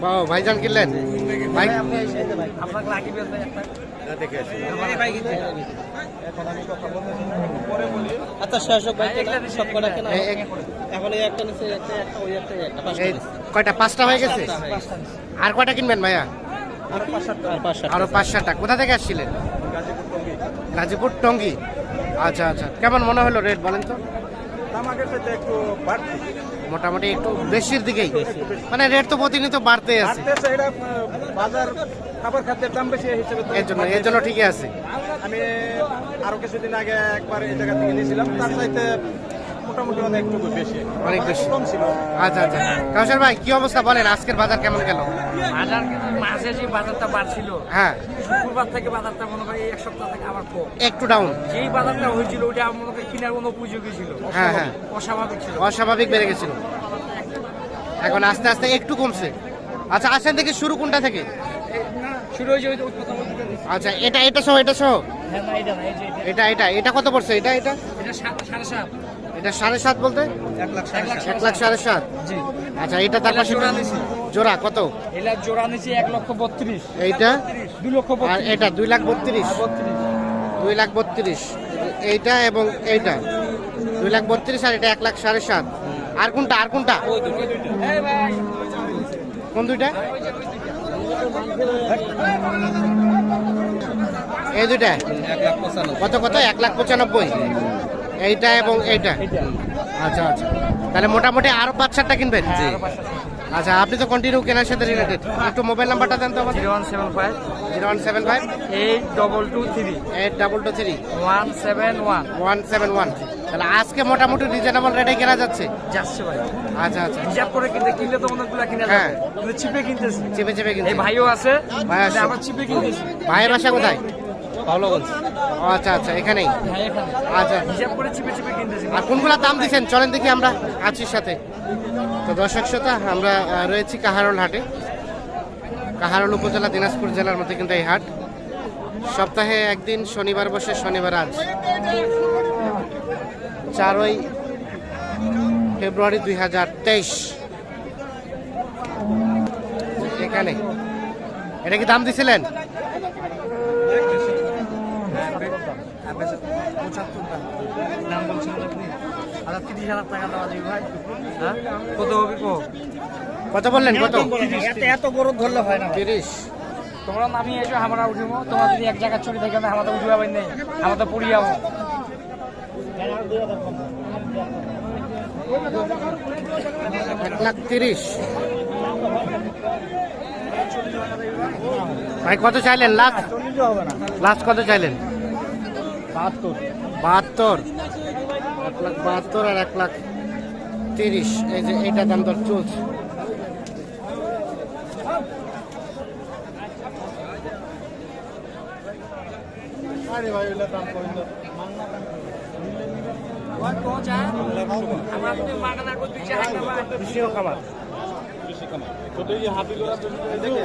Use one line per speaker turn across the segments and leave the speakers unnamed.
বাহ ভাইজান কিনলেন? ভাই
আচ্ছা শেষ ভাই সব কটা কেনা।
এ- এ-
এখন এই একটা নিচে একটা একটা ওই একটা একটা পাঁচটা
এই
নিচে।
কয়টা? পাঁচটা হয়ে গেছে? আর কয়টা কিনবেন ভাইয়া? আরও পাঁচ সাতটা কোথা থেকে আসছিলেন? গাজীপুর টঙ্গি। আচ্ছা আচ্ছা। কেমন মনে হলো রেট বলেন তো?
দাম আগের চাইতে একটু বাড়তি।
মোটামুটি একটু বেশির দিকেই। মানে রেট তো প্রতিনিয়ত বাড়তে আছে।
বাড়তেছে এটা বাজার খাবার খাদ্যের দাম বেশি হিসেবে
এর জন্য এর জন্য ঠিকই আছে।
আমি আরও কিছুদিন আগে একবার এই জায়গা থেকে নিয়েছিলাম। তার চাইতে মোটামুটি অনেক বেশি।
অনেক বেশি।
কম ছিল।
আচ্ছা আচ্ছা। কাউসার ভাই কি অবস্থা বলেন? আজকের বাজার কেমন গেল?
বাজার কিন্তু মাঝে যে বাজারটা বাড়ছিল
হ্যাঁ।
শুক্রবার থেকে বাজারটা মনে করি এক সপ্তাহ থেকে আবার কম।
একটু ডাউন
যেই বাজারটা হয়েছিল ওইটা আমার মনে করি কেনার কোনো উপযোগী ছিল।
হ্যাঁ, হ্যাঁ।
অস্বাভাবিক ছিল।
অস্বাভাবিক বেড়ে গেছিল। এখন আস্তে আস্তে একটু কমছে। আচ্ছা আসেন থেকে শুরু কোনটা থেকে?
শুরু হয়েছে।
আচ্ছা এটা এটা সহ এটা সহ।
হ্যাঁ এটা না এই যে এটা।
এটা এটা এটা কত পড়ছে? এটা এটা?
এটা সাত সাড়ে সাত।
এটা সাড়ে সাত বলতে?
এক লাখ সাড়ে সাত।
আচ্ছা এটা তার পাশে
জোড়া
কত?
এলা জোড়া নিচে এক লক্ষ বত্রিশ।
এইটা?
দুই লক্ষ
আর এটা দুই লাখ বত্রিশ। দুই লাখ বত্রিশ। এইটা এবং এইটা। দুই লাখ বত্রিশ আর এটা এক লাখ সাড়ে সাত। আর কোনটা আর কোনটা? কোন দুইটা? এই দুইটা? কত কত? এক লাখ পঁচানব্বই। এইটা এবং এইটা। আচ্ছা আচ্ছা। তাহলে মোটামুটি আরও পাঁচ সাতটা কিনবেন? জি। আচ্ছা আপনি তো কন্টিনিউ কেনার সাথে রিলেটেড একটু মোবাইল নাম্বারটা দেন তো আমাদের
zero one seven five.
Zero one seven five.
Eight double two three.
Eight double two three.
One seven one.
One seven one. তাহলে আজকে মোটামুটি রিজনেবল রেটে কেনা যাচ্ছে?
যাচ্ছে ভাই।
আচ্ছা আচ্ছা।
হিসাব করে কিনতে কিনলে তো অনেকগুলো কিনে
হ্যাঁ।
চিপে কিনতেছি।
চেপে চেপে কিনছে।
ভাইও আছে
ভাই আছে।
আমরা চিপে কিনতেছি।
ভাইয়ের বাসা কোথায়?
পাওলাগঞ্জ
ও, আচ্ছা আচ্ছা এখানেই? আচ্ছা। আর কোনগুলা দাম দিচ্ছেন চলেন দেখি আমরা আছির সাথে। তো দর্শক শ্রোতা আমরা রয়েছি কাহারোল হাটে। কাহারোল উপজেলা দিনাজপুর জেলার মধ্যে কিন্তু এই হাট। সপ্তাহে একদিন শনিবার বসে শনিবার আজ। চারই ফেব্রুয়ারি দুই হাজার তেইশ। এখানে। এটা কি দাম দিছিলেন?
দাম বলছেন আপনি তিরিশ হাজার টাকা দেওয়া যাবে ভাই। হ্যাঁ? কত হবে কো?
কত বললেন? কত?
এত এত বড় ধরলে হয় না
তিরিশ।
তোমরা নামি এসো আমরা উঠিব। তোমরা যদি এক জায়গায় চুরি থাকে আমাদের উঠে নেই। আমাদের পড়ি যাব।
এক লাখ তিরিশ। ভাই কত চাইলেন? লাস্ট? লাস্ট কত চাইলেন?
বাহাত্তর।
বাহাত্তর। এক লাখ বাহাত্তর আর এক লাখ তিরিশ। এই যে এইটা দাম দর চলছে।
আরে ভাই ওইগুলো দাম কম না।
খামার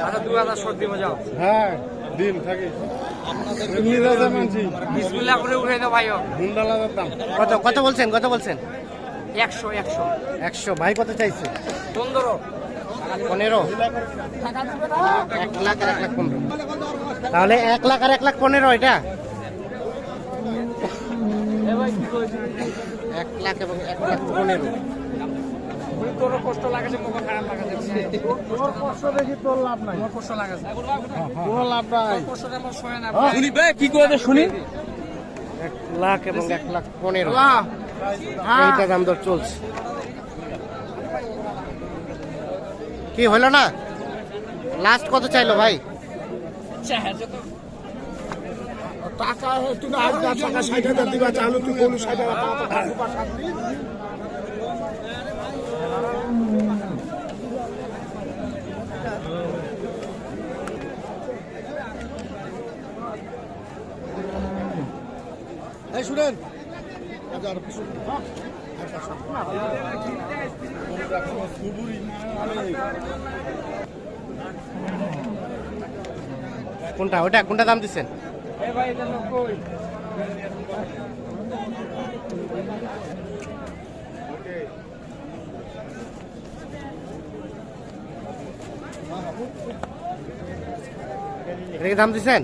আচ্ছা
হ্যাঁ দিন থাকে।
করে উঠে দাও ভাইও।
দাম
কত কত বলছেন কত বলছেন?
একশো একশো।
একশো ভাই কত চাইছে?
পনেরো।
পনেরো। এক লাখ আর এক লাখ পনেরো। তাহলে এক লাখ আর এক লাখ পনেরো এটা? এক লাখ এবং এক লাখ পনেরো।
তোর কষ্ট লাগাছে মুখ খারাপ লাগাছে
তোর কষ্ট দেখি তোর লাভ নাই।
মোর কষ্ট লাগাছে
কোনো লাভ নাই।
কষ্টটা আমার সয় না।
শুনি ভাই কি করে শুনি?
এক লাখ এবং এক লাখ পনেরো। এইটা দাম দর চলছে। কি হলো না? লাস্ট কত চাইলো ভাই?
টাকা তুমি আজ টাকা ষাট হাজার দিবা চালু তুই কোন ষাট হাজার টাকা তো টাকা দিবা ষাট দিন।
কোনটা? ওটা কোনটা দাম দিচ্ছেন? দাম দিচ্ছেন?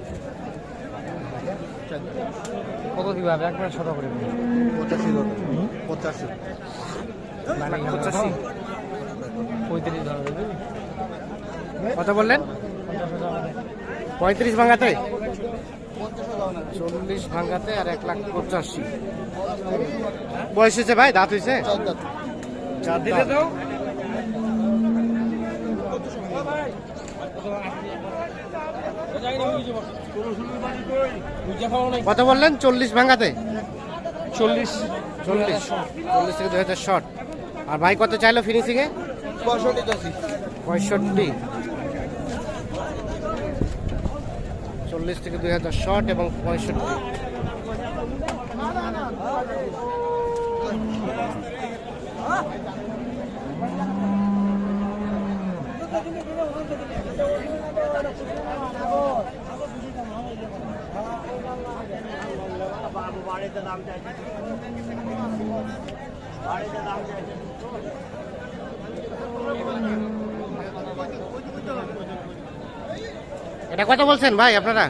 কত দিবা? একবার ছোট করে
পঁচাশি পঁচাশি।
পঁচাশি।
পঁয়ত্রিশ ধরা
কত বললেন? পঁয়ত্রিশ ভাঙাতে? চল্লিশ ভাঙাতে আর এক লাখ পঁচাশি। বয়স হয়েছে ভাই? দাঁত হয়েছে? চার দাঁত। কত বললেন? চল্লিশ ভাঙাতে?
চল্লিশ।
চল্লিশ। চল্লিশ থেকে দুই হাজার শর্ট আর ভাই কত চাইলো ফিনিশিংয়ে
পঁয়ষট্টি
চল্লিশ থেকে দুই হাজার শর্ট এবং পঁয়ষট্টি। এটা কত বলছেন ভাই আপনারা?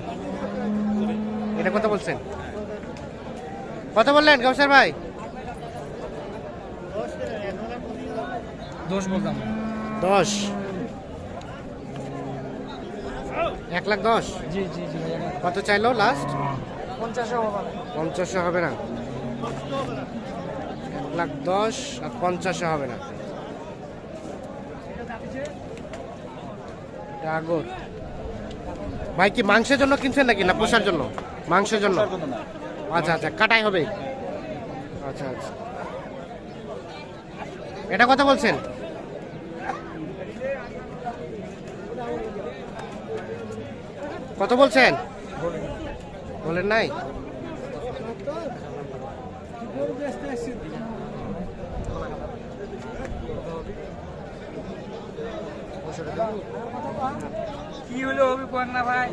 এটা কত বলছেন? কত বললেন কাউসার ভাই?
দোষ বলতাম
দশ। এক লাখ দশ?
জি জি জি
কত চাইলো লাস্ট
পঞ্চাশে হবে
পঞ্চাশে হবে না। এক লাখ দশ আর পঞ্চাশে হবে না। এটা আগর ভাই কি মাংসের জন্য কিনছেন নাকি না পোষার জন্য? মাংসের জন্য? আচ্ছা আচ্ছা কাটাই হবে। আচ্ছা আচ্ছা। এটা কথা বলছেন? কত বলছেন? বলেন নাই?
কি হলো হবে কোন না ভাই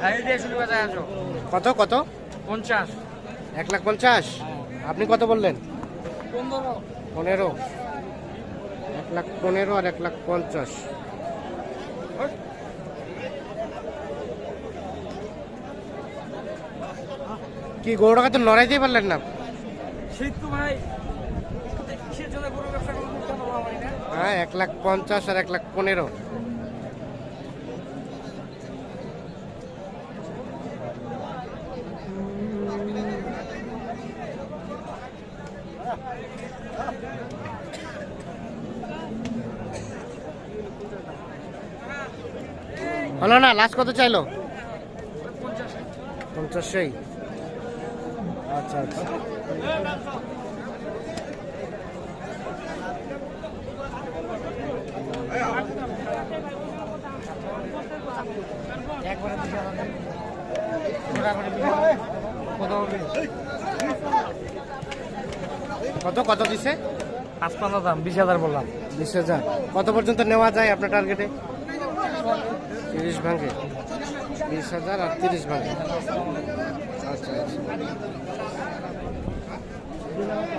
ভাই দিয়ে শুরু কথা আছো?
কত কত?
পঞ্চাশ।
এক লাখ পঞ্চাশ? আপনি কত বললেন?
পনেরো।
এক লাখ পনেরো আর এক লাখ পঞ্চাশ। কি গৌড়াকে তো লড়াইতেই পারলেন না।
সেই তো ভাই
হ্যাঁ এক লাখ পঞ্চাশ আর এক লাখ পনেরো। হলো না লাস্ট কত চাইলো? পঞ্চাশই আচ্ছা আচ্ছা।
একবারে
কত কত দিছে?
পাঁচ পান্ন দাম বিশ হাজার বললাম।
বিশ হাজার। কত পর্যন্ত নেওয়া যায় আপনার টার্গেটে? তিরিশ ভাঙে। বিশ হাজার আর তিরিশ ভাঙে। আচ্ছা আচ্ছা।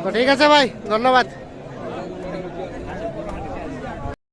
তো ঠিক আছে ভাই ধন্যবাদ।